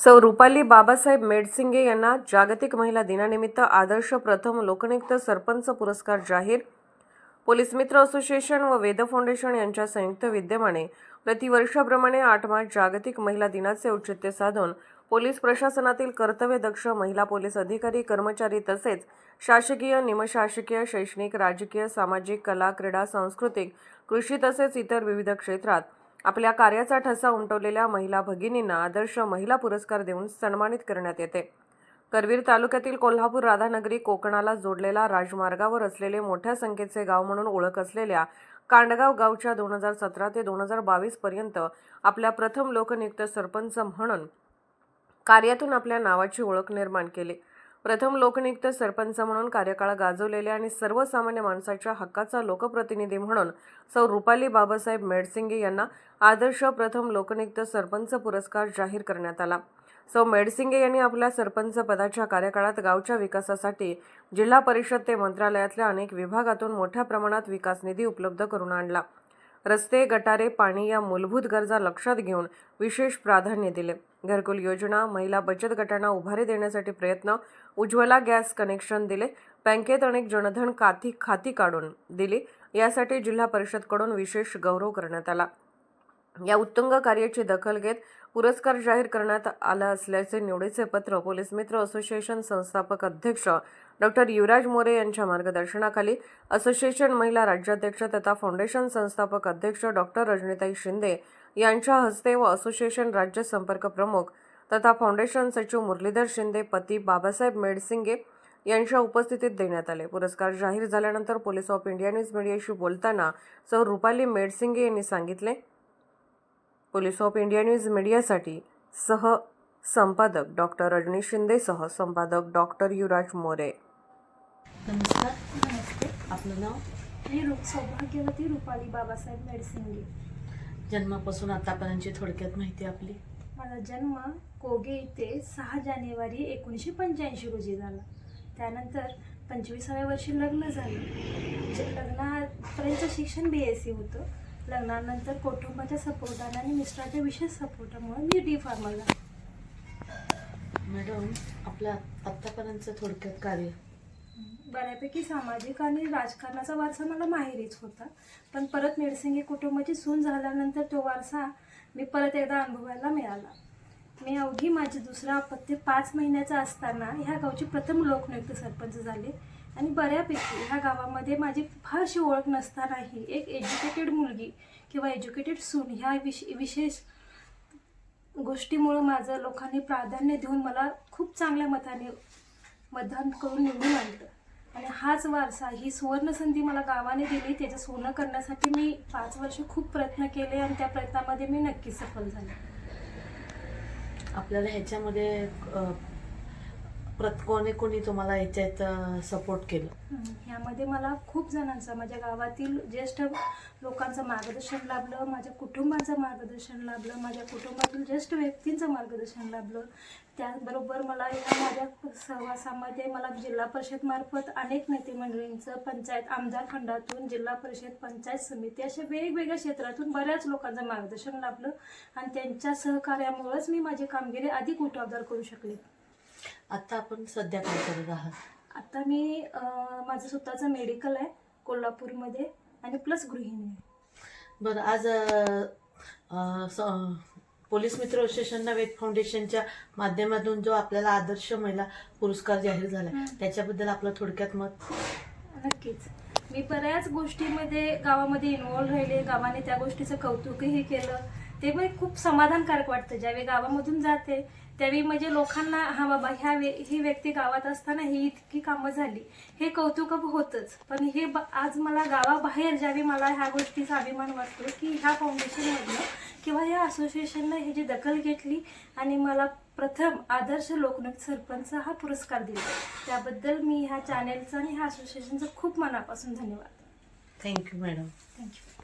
सौ रुपाली बाबासाहेब मेडसिंगे यांना जागतिक महिला दिनानिमित्त आदर्श प्रथम लोकनियुक्त सरपंच पुरस्कार जाहीर. पोलीस मित्र असोसिएशन व वेद फाउंडेशन यांच्या संयुक्त विद्यमाने प्रतिवर्षाप्रमाणे आठ मार्च जागतिक महिला दिनाचे औचित्य साधून पोलीस प्रशासनातील कर्तव्यदक्ष महिला पोलीस अधिकारी कर्मचारी तसेच शासकीय निमशासकीय शैक्षणिक राजकीय सामाजिक कला क्रीडा सांस्कृतिक कृषी तसेच इतर विविध क्षेत्रात आपल्या कार्याचा ठसा उमटवलेल्या महिला भगिनींना आदर्श महिला पुरस्कार देऊन सन्मानित करण्यात येते. करवीर तालुक्यातील कोल्हापूर राधानगरी कोकणाला जोडलेला राजमार्गावर असलेले मोठ्या संख्येचे गाव म्हणून ओळख असलेल्या कांडगाव गावच्या दोन हजार सतरा ते दोन हजार बावीस पर्यंत आपल्या प्रथम लोकनियुक्त सरपंच म्हणून कार्यातून आपल्या नावाची ओळख निर्माण केली. प्रथम लोकनियुक्त सरपंच म्हणून कार्यकाळ गाजवलेल्या आणि सर्वसामान्य माणसाच्या हक्काचा लोकप्रतिनिधी म्हणून सौ रुपाली बाबासाहेब मेडसिंगे यांना आदर्श प्रथम लोकनियुक्त सरपंच पुरस्कार जाहीर करण्यात आला. सौ मेडसिंगे यांनी आपल्या सरपंच पदाच्या कार्यकाळात गावच्या विकासासाठी जिल्हा परिषद ते मंत्रालयातल्या अनेक विभागातून मोठ्या प्रमाणात विकास निधी उपलब्ध करून आणला. रस्ते गटारे पाणी या मूलभूत गरजा लक्षात घेऊन विशेष प्राधान्य दिले. घरकुल योजना महिला बचत गटांना उभारी देण्यासाठी प्रयत्न उज्ज्वला गॅस कनेक्शन दिले बँकेत अनेक जनधन खाती खाती काढून दिली यासाठी जिल्हा परिषदकडून विशेष गौरव करण्यात आला. या उत्तुंग कार्याची दखल घेत पुरस्कार जाहीर करण्यात आला असल्याचे निवडीचे पत्र पोलीस मित्र असोसिएशन संस्थापक अध्यक्ष डॉक्टर युवराज मोरे यांच्या मार्गदर्शनाखाली असोसिएशन महिला राज्याध्यक्ष तथा फाउंडेशन संस्थापक अध्यक्ष डॉक्टर रजनीताई शिंदे यांच्या हस्ते व असोसिएशन राज्य संपर्क प्रमुख तथा फाउंडेशन सचिव मुरलीधर शिंदे पती बाबासाहेब मेडसिंगे यांच्या उपस्थितीत देण्यात आले. पुरस्कार जाहीर झाल्यानंतर पोलीस ऑफ इंडिया न्यूज मीडियाशी बोलताना सौ रुपाली मेडसिंगे यांनी सांगितले. पोलीस ऑफ इंडिया न्यूज मीडियासाठी सह संपादक डॉक्टर रजनी शिंदेसह संपादक डॉक्टर युवराज मोरे. नमस्कार नमस्ते. आपलं नाव? मी रूप सौभाग्यवती रुपाली बाबासाहेब मेडसिंगे जन्मापासून आतापर्यंतची थोडक्यात माहिती आपली? माझा जन्म कोगे येथे सहा जानेवारी एकोणीसशे पंच्याऐंशी रोजी झाला. त्यानंतर पंचवीसाव्या वर्षी लग्न झालं. जे लग्नापर्यंत शिक्षण बी एस सी होतं. लग्नानंतर कुटुंबाच्या सपोर्टाने आणि मिस्टराच्या विशेष सपोर्टामुळे मी डी फार्मला मॅडम आपलं आत्तापर्यंतचं थोडक्यात कार्य? बऱ्यापैकी सामाजिक आणि राजकारणाचा वारसा मला माहेरीच होता. पण परत मेडसिंगे कुटुंबाची सून झाल्यानंतर तो वारसा मी परत एकदा अनुभवायला मिळाला. मी अवघी माझी दुसरा अपत्य पाच महिन्याचा असताना ह्या गावची प्रथम लोकनियुक्त सरपंच झाले. आणि बऱ्यापैकी ह्या गावामध्ये माझी फारशी ओळख नसतानाही एक एज्युकेटेड मुलगी किंवा एज्युकेटेड सून ह्या विश विशेष गोष्टीमुळं माझं लोकांनी प्राधान्य देऊन मला खूप चांगल्या मताने मतदान करून निवडून आणलं. आणि हाच वारसा ही सुवर्णसंधी मला गावाने दिली त्याचं सोनं करण्यासाठी मी पाच वर्ष खूप प्रयत्न केले आणि त्या प्रयत्नामध्ये मी नक्की सफल झाले. आपल्याला ह्याच्यामध्ये प्रत कोणी कोणी तुम्हाला याच्यात सपोर्ट केलं? ह्यामध्ये मला खूप जणांचं माझ्या गावातील ज्येष्ठ लोकांचं मार्गदर्शन लाभलं माझ्या कुटुंबाचं मार्गदर्शन लाभलं माझ्या कुटुंबातील ज्येष्ठ व्यक्तींचं मार्गदर्शन लाभलं. त्याचबरोबर मला या माझ्या सहवासामध्ये मला जिल्हा परिषदमार्फत अनेक नेते मंडळींचं पंचायत आमदार खंडातून जिल्हा परिषद पंचायत समिती अशा वेगवेगळ्या क्षेत्रातून बऱ्याच लोकांचं मार्गदर्शन लाभलं. आणि त्यांच्या सहकार्यामुळेच मी माझी कामगिरी अधिक उठावदार करू शकले. आता आपण सध्या काय करत आहात? आता मी माझं स्वतःचं मेडिकल आहे कोल्हापूरमध्ये आणि प्लस गृहिणी आहे. बरं आज पोलीस मित्र असोसिएशन वेद फाउंडेशनच्या माध्यमातून जो आपल्याला आदर्श महिला पुरस्कार जाहीर झाला. त्याच्याबद्दल आपलं थोडक्यात मत? नक्कीच. मी बऱ्याच गोष्टीमध्ये गावामध्ये इन्व्हॉल्व राहिले. गावाने त्या गोष्टीचं कौतुकही केलं. ते पण खूप समाधानकारक वाटतं. ज्यावेळी गावामधून जाते त्यावेळी म्हणजे लोकांना हा बाबा ह्या वे ही व्यक्ती गावात असताना ही इतकी कामं झाली. हे कौतुक होतंच. पण हे आज मला गावाबाहेर ज्यावेळी मला ह्या गोष्टीचा अभिमान वाटतो की ह्या फाउंडेशनमधनं किंवा ह्या असोसिएशननं ह्याची दखल घेतली आणि मला प्रथम आदर्श लोकनियुक्त सरपंच हा पुरस्कार दिला. त्याबद्दल मी ह्या चॅनेलचं आणि ह्या असोसिएशनचं खूप मनापासून धन्यवाद. Thank you madam thank you